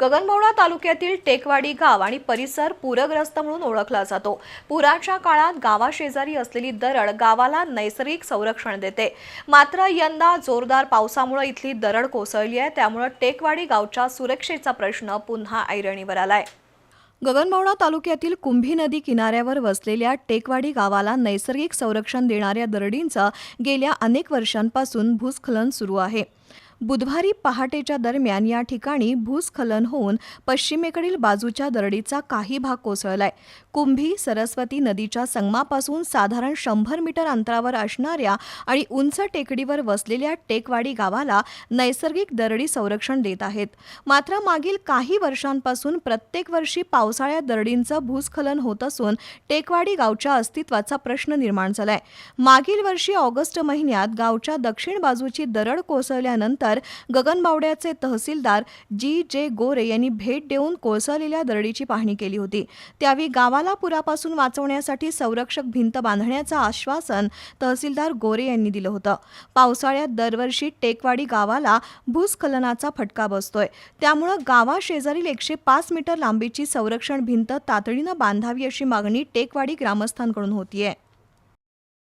गगनभवडा तालुक्यातील टेकवाडी गाव आणि परिसर पूरग्रस्त म्हणून ओळखला जातो. पुराच्या काळात गावाशेजारी असलेली दरड गावाला नैसर्गिक संरक्षण देते. मात्र यंदा जोरदार पावसामुळे इथली दरड कोसळली आहे. त्यामुळे टेकवाडी गावच्या सुरक्षेचा प्रश्न पुन्हा ऐरणीवर आलाय. गगनबावडा तालुक्यातील कुंभी नदी किनाऱ्यावर वसलेल्या टेकवाडी गावाला नैसर्गिक संरक्षण देणाऱ्या दरडींचं गेल्या अनेक वर्षांपासून भूस्खलन सुरू आहे. बुधवारी पहाटेच्या दरम्यान या ठिकाणी भूस्खलन होऊन पश्चिमेकडील बाजूच्या दरडीचा काही भाग कोसळलाय. कुंभी सरस्वती नदीच्या संगमापासून साधारण शंभर मीटर अंतरावर असणाऱ्या आणि उंच टेकडीवर वसलेल्या टेकवाडी गावाला नैसर्गिक दरडी संरक्षण देत आहेत. मात्र मागील काही वर्षांपासून प्रत्येक वर्षी पावसाळ्यात दरडींचं भूस्खलन होत असून टेकवाडी गावच्या अस्तित्वाचा प्रश्न निर्माण झालाय. मागील वर्षी ऑगस्ट महिन्यात गावच्या दक्षिण बाजूची दरड कोसळल्यानंतर गगनबावड्याचे तहसीलदार जी जे गोरे यांनी भेट देऊन कोसळलेल्या दरडीची पाहणी केली होती. त्यावेळी गावाला पुरापासून वाचवण्यासाठी संरक्षक भिंत बांधण्याचं आश्वासन तहसीलदार गोरे यांनी दिलं होतं. पावसाळ्यात दरवर्षी टेकवाडी गावाला भूस्खलनाचा फटका बसतोय. त्यामुळं गावाशेजारील एकशे पाच मीटर लांबीची संरक्षण भिंत तातडीनं बांधावी अशी मागणी टेकवाडी ग्रामस्थांकडून होतीये.